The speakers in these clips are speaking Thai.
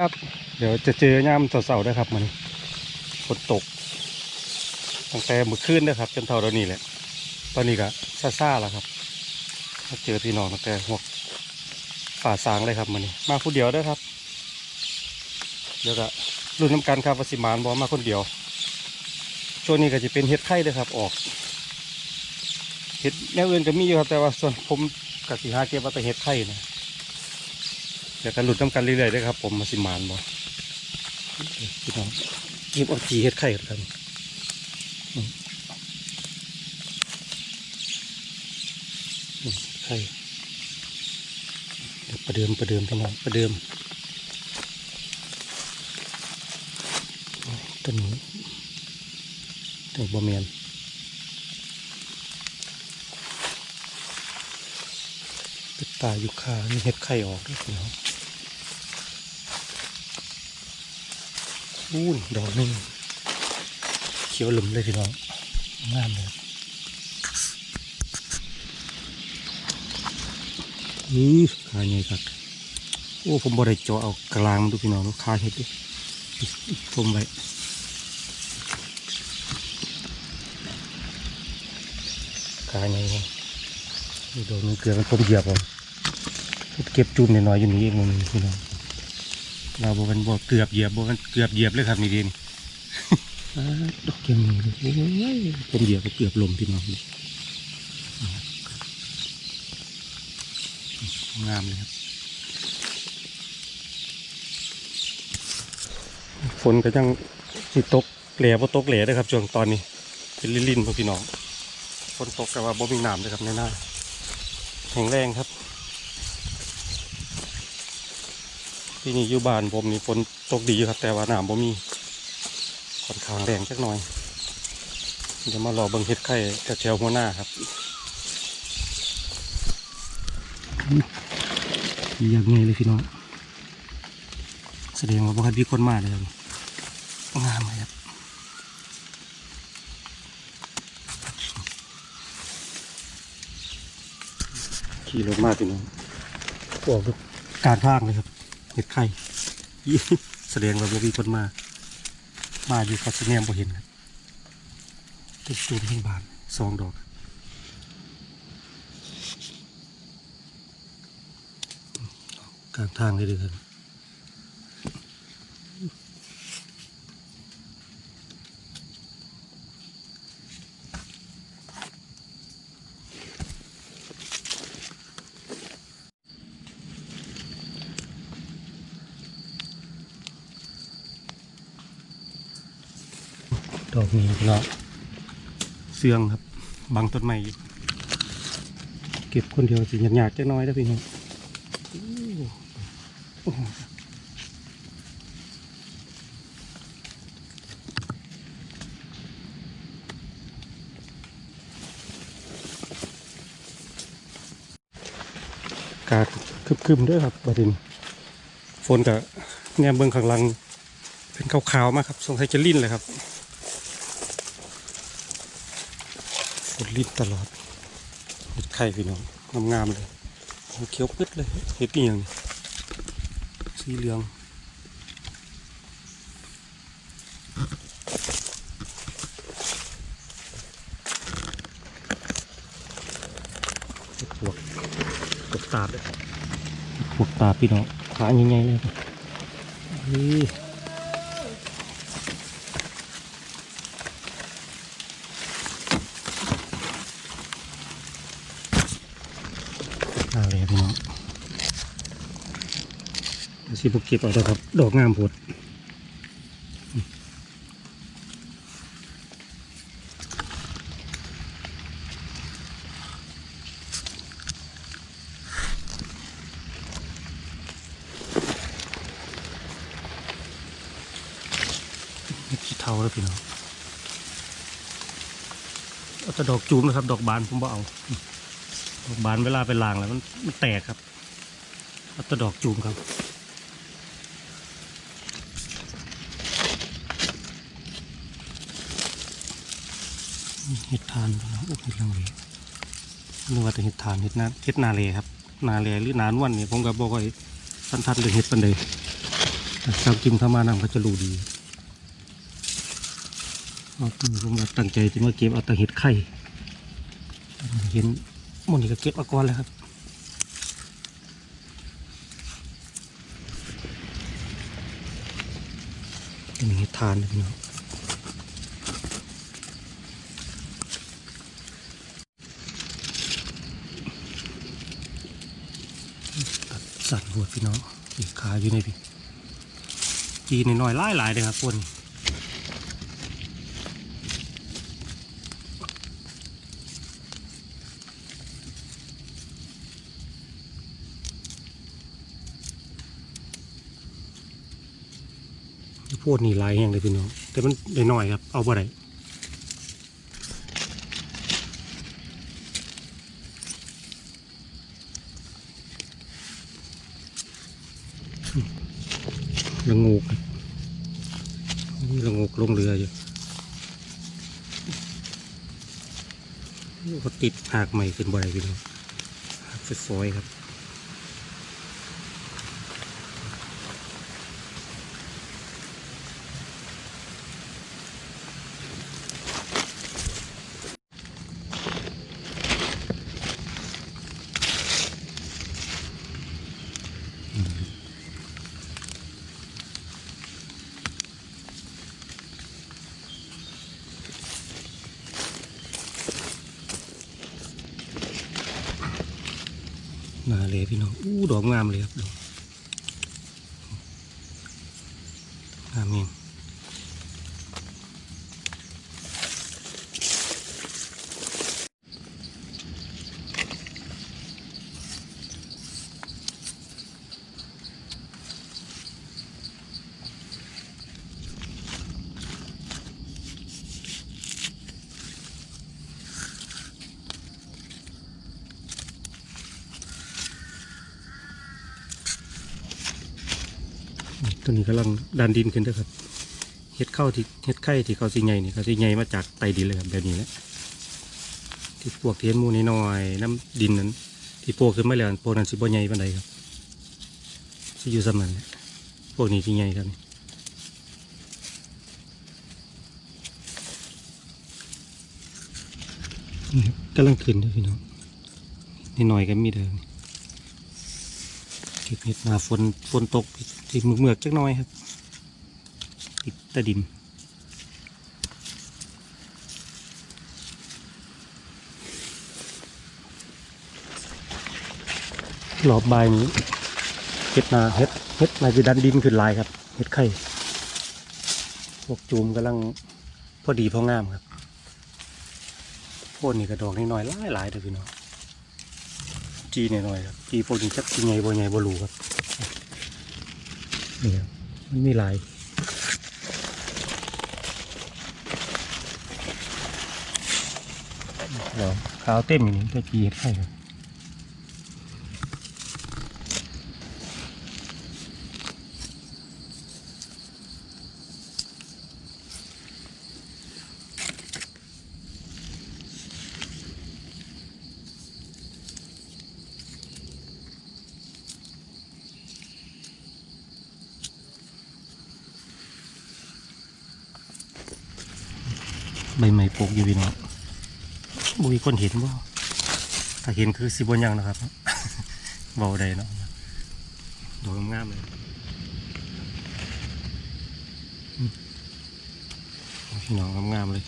ครับ เดี๋ยวจะเจอย่ามเสาๆด้วยครับมันฝนตกตั้งแต่เมื่อคืนนะครับ จนเท่าเดี๋ยวนี้แหละ ตอนนี้ก็ซ่าๆแล้วครับมาเจอพี่น้องตั้งแต่หัวฝ่าสางเลยครับมันมาคนเดียวด้วยครับ เดี๋ยวก็รุ่นน้ำกันครับวสิมานบอกมาคนเดียว ช่วงนี้ก็จะเป็นเห็ดไข่ด้วยครับ ออก เห็ดแนวอื่นก็มีอยู่ครับแต่ว่าส่วนผมกับสีหาเก็บว่าแต่เห็ดไข่นะ ดี๋ยวกันหลุดน้ำกันเรื่อยๆด้วยครับ ผมมาสิมานบอกพี่น้องเก็บเอาจีเห็ดไข่กันไข่เดี๋ยวประเดิมประเดิมพี่น้องประเดิมต้นนี้ต้นบะเมียนเป็นตาอยู่คามีเห็ดไข่ออกด้วยพี่น้อง อู้นดอกหนึงเขียวหลุมเลยพี่น้องงามเลยนี่ขาใหญ่ครับโอ้ผมบริจาะเอากลางมาดูพี่น้องขาเห็ดดิผมไว้ขาใหญ่ครับนี่ดอกนึงเกลือมันผมเหยียบเอาเก็บจุ่มหน่อยๆอยู่นี่เองมึงพี่น้อง เราบอกกันบอกเกือบเหยียบบอกกันเกือบเหยียบเลยครับนี่ดินอ่าดอกยังมีเลยโอ้ยผมเหยียบก็เกือบลมพี่น้องนี่งามเลยครับ ฝนก็ยังสิตกแหล่บ่ตกแหล่เด้อครับช่วงตอนนี้ เป็นลิ่นๆพวกพี่น้องฝนตกแต่ว่าบ่มีน้ำเลยครับในหน้าแข็งแรงครับ ที่นี่อยู่บ้านผมนี่ฝนตกดีอยู่ครับ แต่ว่าน้ำผมมีค่อนข้างแรงจักหน่อย เดี๋ยวมารอเบิ่งเห็ดไข่แถวๆหัวหน้าครับอย่างไงเลยพี่น้องแสดงว่าบ่คันมีคนมาเลยครับงามเลยครับขี่รถมาพี่น้องออกกลารทางเลยครับ เห็ดไข่แสดงว่าบ่มีคนมา มาอยู่คัสแนียมบ่เห็นครับตุ่มตุ่มทั้งบานสองดอกกลางทางเลยเด้อครับ ดอกนี้เนาะเสื่องครับบังต้นไม้อยู่เก็บคนเดียวสิหยาดๆจักหน้อยแล้วพี่น้องโอ้โหอากาศครึมๆด้วยครับบดินฝนกับแนมเบิ้งข้างหลังเป็นขาวๆมากครับ สงสัยจะลิ่นเลยครับ ฝนลิ่นตลอดเห็ดไข่พี่น้องงามๆเลยเขียวปึ๊ดเลยเห็ดนี่ยังสีเหลืองเห็ดปวกกบตาดเลยปวกตาพี่น้องขาใหญ่ๆเลยนี่ น่าเลยพี่น้องเดี๋ยว สิบเก็บเอาเถอะครับ ดอกงามโพดขี้เท่าแล้วพี่น้องเอาแต่ดอกจูมนะครับ ดอกบานผมบ่เอา ดอกบานเวลาไปล้างแล้วมันมันแตกครับเอาแตะดอกจูมครับ เห็ดทานนะโอ้เห็ดลังเลนึกว่าแต่เห็ดทานเห็ดนาเห็ดนาเลครับ นาเลหรือนานวันเนี่ยผมก็บอกว่าสันทัดเรื่อเห็ดปันใดแต่ชาวกินเข้ามานำก็จะรู้ดีเอาผมก็ตั้งใจที่มาเก็บเอาแต่เห็ดไข่เห็นหมันนี่ก็เก็บเอาก่อนแล้วครับเป็นเห็ดทานนะพี่น้องตัด สั่นหัวพี่น้องอีกขาอยู่ในพี่จีนน้อยๆหลายเลยครับพวกนี้พวกนี้หลายแห่งเลยพี่น้องแต่มันน้อยๆครับเอาบ่ได้ ละงูกครับนี่ละงูกลงเรืออยู่ก็ติดหากใหม่ขึ้นบ่อยพี่น้องหากฝอยๆครับ เลยพี่น้องอู้ดอกงามเลยครับ ตัวนี้กำลังดันดินขึ้นด้วยครับเฮ็ดเข้าที่เฮ็ดไข่ที่เขาสิใหญ่นี่เขาสิใหญ่มาจากไตดินเลยครับแบบนี้แหละที่พวกเทียนมูนน้อยน้ำดินนั้น ที่โปกขึ้นมาแล้วโปกนั้นสิบ่ใหญ่ปานใดครับสิอยู่สมันพวกนี้ที่ใหญ่ครับนี่ครับกำลังขึ้นด้วยพี่น้องนิดหน่อยก็มีเดิม เก็บเห็ดมาฝนฝนตกที่เมือกๆจักหน่อยครับ ติดใต้ดินหลอบใบนี้เห็ดนาเห็ดเห็ดนาจะดันดินขึ้นลายครับเห็ดไข่พวกจูมกำลังพอดีพองามครับพวกนี้กระดอกน้อยๆหลายหลายๆเด้อพี่น้อง จีน้อยๆครับจีพวกนี้จักจีใหญ่บ่ใหญ่บ่รูครับนี่ครับมันมีหลายเดี๋ยวขาวเต็มอย่างนี้ก็จีเห็ดไข่ครับ ใบไม้ปลูกอยู่พี่น้องบุยคนเห็นบ่ถ้าเห็นคือสิบวันยังนะครับเบาได้เนาะดอกงามเลยพี่น้องงามๆเลย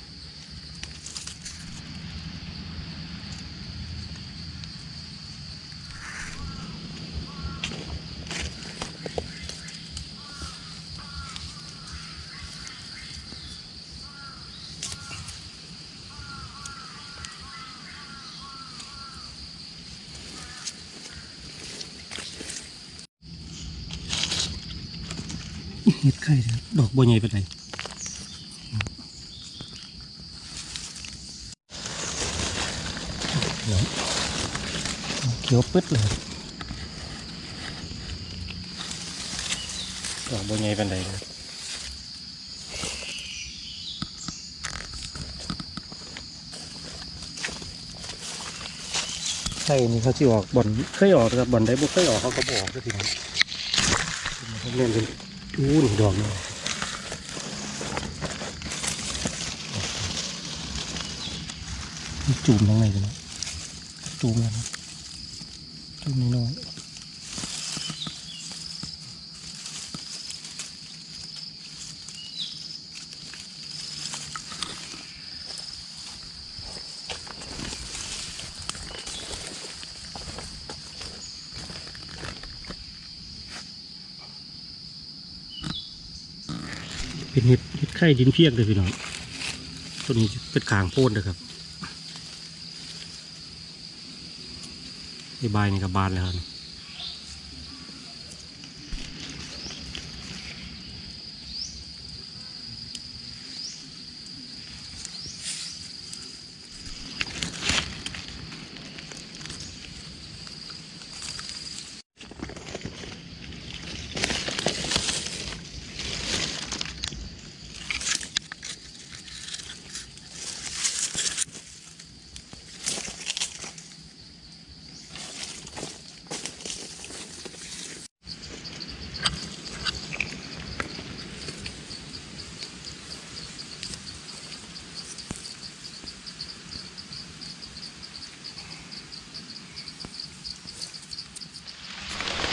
เห็ดไข่นะครับดอกบัวใหญ่ไปไหนเดี๋ยวเขียวปึ๊ดเลยครับดอกบัวใหญ่ไปไหนครับไข่นี่เขาที่ออกบ่อนเคยออกนะครับบ่อนใดบ่เคยออกเขาก็บออกก็ทีนั้นเล่นเป็น อู้นี่ดอกเลยจูมยังไงกันนะจูมแล้วนะจูมน้อย เป็นเห็ดเห็ดไข่ดินเพียกเลยพี่น้องตัวนี้เป็นขางโพดนะครับใบนี่กับบานเลยครับ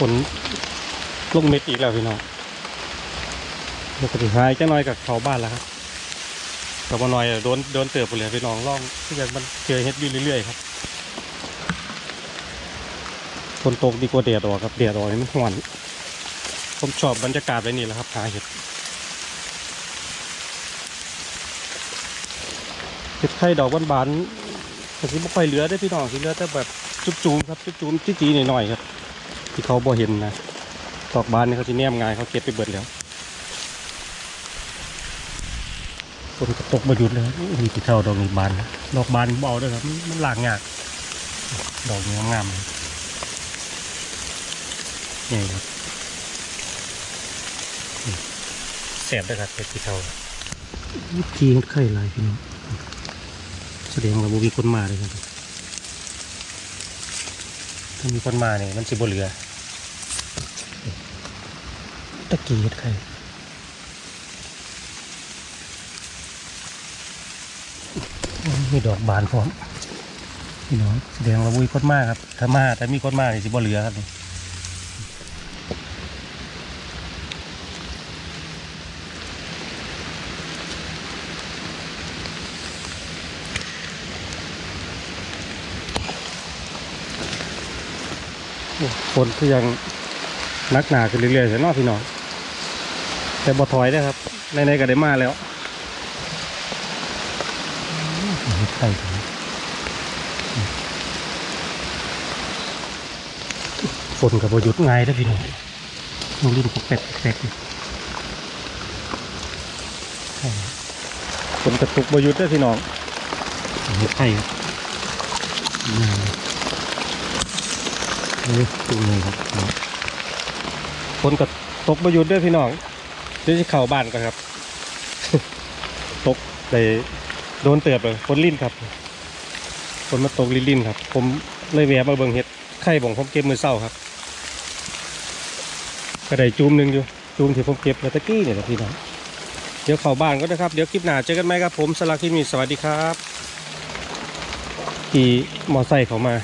นลงเม็ดอีกแล้วพี่น้องปกติหายจะน้อยกับเขาบ้านแล้วครับกับมาน้อยโดนโดนเติบไปเลยพี่น้องล่องที่ยังมันเจอเฮ็ดอยู่เรื่อยๆครับฝนตกดีกว่าแดดออกครับแดดออกนี่มันหวนผมชอบบรรยากาศแบบนี้แหละครับหาเห็ดเห็ดไข่ดอกบานๆแต่ที่ไม่ค่อยเหลือได้พี่น้องที่เหลือแต่แบบจุ๊บจูมครับจุ๊บจูมจี้ๆหน่อยๆครับ ที่เขาบ่เห็นนะดอกบานนี่เขาจะแนมงายเขาเก็บไปเบิดแล้วฝนตกมาหยุดเลยมีที่เท่าดอกนี้บานดอกบานเบอาด้วยครับ มันหลากยากดอกนี้งามเลยนี่ครับนี่แสบด้วยครับเป็นที่เท่าทีมันไข่ลายพี่น้องแสดงว่าบ่มีคนมาเลยครับถ้ามีคนมาเนี่ยมันสิบเหลือ ตะ กี้เฮ็ดใครมีดอกบานพร้อมพี่น้องแสดงว่าบุยคนมากครับ ถ้ามาแต่มีคนมาเนี่ยสิบ่เหลือครับนี่โอ้คนก็ยังนักหนาขึ้นเรื่อยๆใช่เนาะพี่น้อง แต่บ่ถอยได้อครับในๆก็ได้มาแล้วไข่ถึงฝนกับบหยุดไงได้อพี่น้องน้องลิ้นก็แปลกแปลกๆอยู่ฝนกระตุกบหยุดได้อพี่น้องเห็ดไข่ครับนี่นี่ตรงนี้ครับฝนกระตกบหยุดได้อพี่น้อง เดี๋ยวจะเข้าบ้านก่อนครับ ตกไปโดนเติบเลยฝนลิ้นครับฝนมาตกลิ้นลินครับ ผมเลยแวะมาเบิ่งเห็ดไข่บ่งผมเก็บมือเศร้าครับก็ได้จูมหนึ่งอยู่จูมที่ผมเก็บเมื่อตะกี้เนี่ยละพี่น้องเดี๋ยวเข้าบ้านก็นะครับ เดี๋ยวคลิปหน้าเจอกันไหมครับผมสลักที่มีสวัสดีครับขี่มอไซค์เขามา